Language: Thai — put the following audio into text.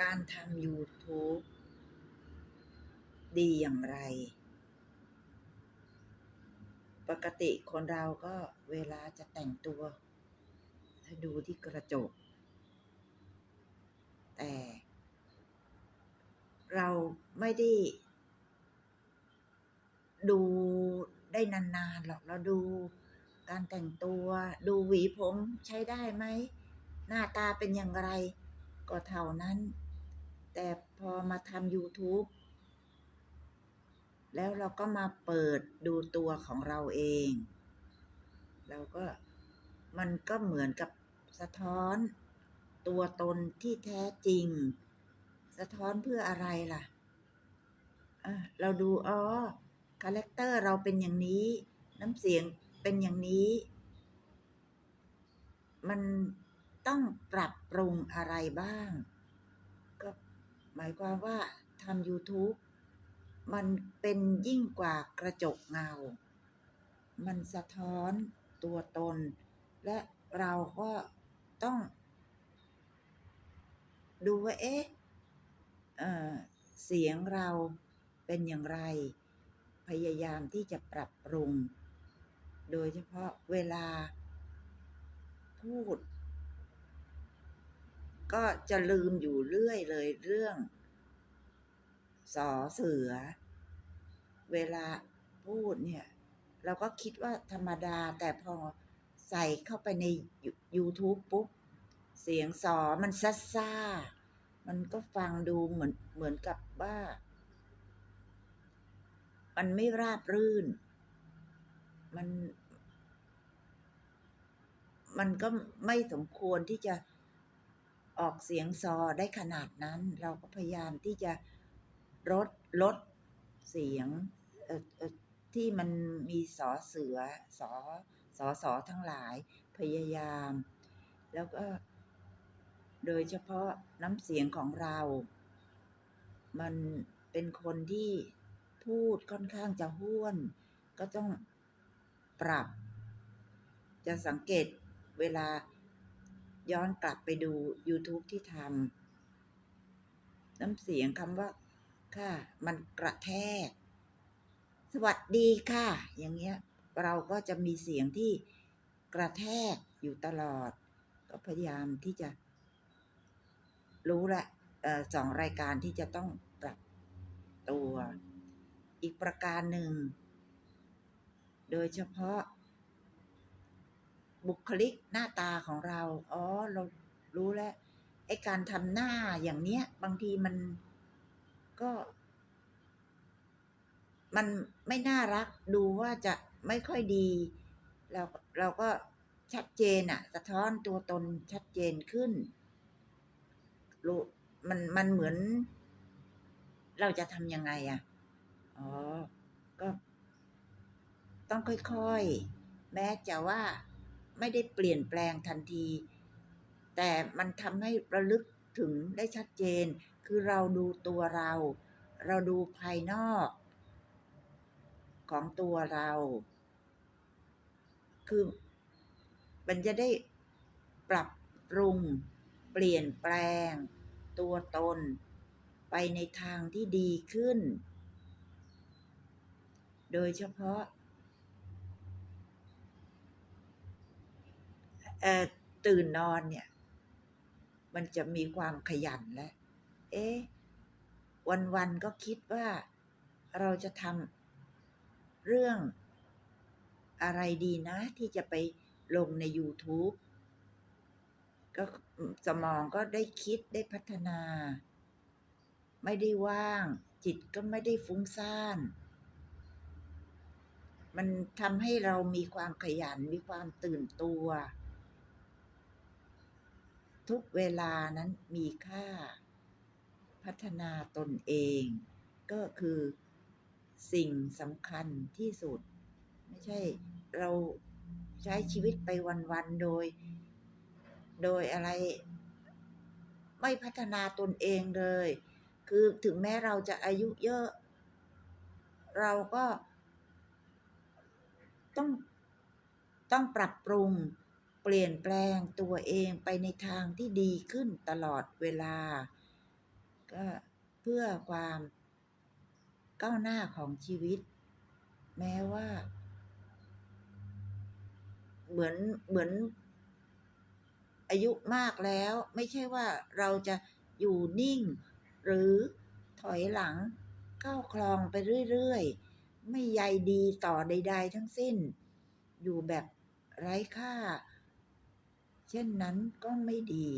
การทำ YouTube ดีอย่างไร ปกติคนเราก็เวลาจะแต่งตัวถ้าดูที่กระจก แต่ เราไม่ได้ ดูได้นานๆหรอกเราดูการแต่งตัวดูหวีผมใช้ได้ไหม หน้าตาเป็นอย่างไร ก็เท่านั้น แต่พอมาทำ YouTube แล้วเราก็มาเปิดดูตัวของเราเอง เราก็มันก็เหมือนกับสะท้อนตัวตนที่แท้จริง สะท้อนเพื่ออะไรล่ะอาเราดูอ๋อคาแรกเตอร์เราเป็นอย่างนี้ น้ำเสียงเป็นอย่างนี้ มันต้องปรับปรุงอะไรบ้าง หมายความว่าทำ YouTube มันเป็นยิ่งกว่ากระจกเงา มันสะท้อนตัวตน และเราก็ต้อง ดูว่า เอ๊ะเอ่อเสียงเราเป็นอย่างไร พยายามที่จะปรับปรุง โดยเฉพาะเวลาพูด ก็จะลืมอยู่เรื่อยเลยเรื่องสอเสือ เวลาพูดเนี่ย เราก็คิดว่าธรรมดาแต่พอใส่เข้าไปในยูยูทูบปุ๊บ เสียงสอมันซ่าซ่า มันก็ฟังดูเหมือนเหมือนกับว่า มันไม่ราบรื่น มัน มันก็ไม่สมควรที่จะ ออกเสียงซอได้ขนาดนั้น เราก็พยายามที่จะลดลดเสียงที่มันมีสอเสือสอสอสอทั้งหลายพยายาม แล้วก็โดยเฉพาะน้ำเสียงของเรา มันเป็นคนที่พูดค่อนข้างจะห้วน ก็ต้องปรับ จะสังเกตเวลา ย้อนกลับไปดูยูทูบที่ทำน้ำเสียงคำว่า ค่ะ มันกระแทก สวัสดีค่ะ อย่างเงี้ย เราก็จะมีเสียงที่กระแทกอยู่ตลอด ก็พยายามที่จะ รู้แล้วเอ่อ2รายการที่จะต้องปรับตัว อีกประการหนึ่ง โดยเฉพาะ บุคลิกหน้าตาของเรา อ๋อ เรารู้แล้วไอ้การทำหน้าอย่างเนี้ย บางทีมันก็ มันไม่น่ารักดูว่าจะไม่ค่อยดีเราเราก็ชัดเจนอะสะท้อนตัวตนชัดเจนขึ้นรู้มันมันเหมือน เราจะทำยังไงอะอ๋อ ก็ ต้องค่อยๆ แม้จะว่า ไม่ได้เปลี่ยนแปลงทันที แต่มันทำให้ระลึกถึงได้ชัดเจน คือเราดูตัวเรา เราดูภายนอก ของตัวเรา คือมันจะได้ปรับปรุง เปลี่ยนแปลง ตัวตน ไปในทางที่ดีขึ้น โดยเฉพาะ เอ่อ ตื่นนอนเนี่ย มันจะมีความขยันแล้ว เอ๊ะ วันๆก็คิดว่าเราจะทำเรื่องอะไรดีนะ ที่จะไปลงในยูทูบก็สมองก็ได้คิดได้พัฒนา ไม่ได้ว่าง จิตก็ไม่ได้ฟุ้งซ่าน มันทำให้เรามีความขยันมีความตื่นตัว ทุกเวลานั้นมีค่า พัฒนาตนเอง ก็คือสิ่งสำคัญที่สุด ไม่ใช่เราใช้ชีวิตไปวันๆโดย โดยอะไร ไม่พัฒนาตนเองเลย คือถึงแม้เราจะอายุเยอะ เราก็ต้องต้องปรับปรุง เปลี่ยนแปลงตัวเองไปในทางที่ดีขึ้นตลอดเวลา ก็เพื่อความก้าวหน้าของชีวิต แม้ว่า เหมือนเหมือน อายุมากแล้ว ไม่ใช่ว่าเราจะอยู่นิ่ง หรือถอยหลังก้าวคลองไปเรื่อยๆ ไม่ใยดีต่อใด ๆ ทั้งสิ้น อยู่แบบไร้ค่า ช่นนั้นก็ไม่ดี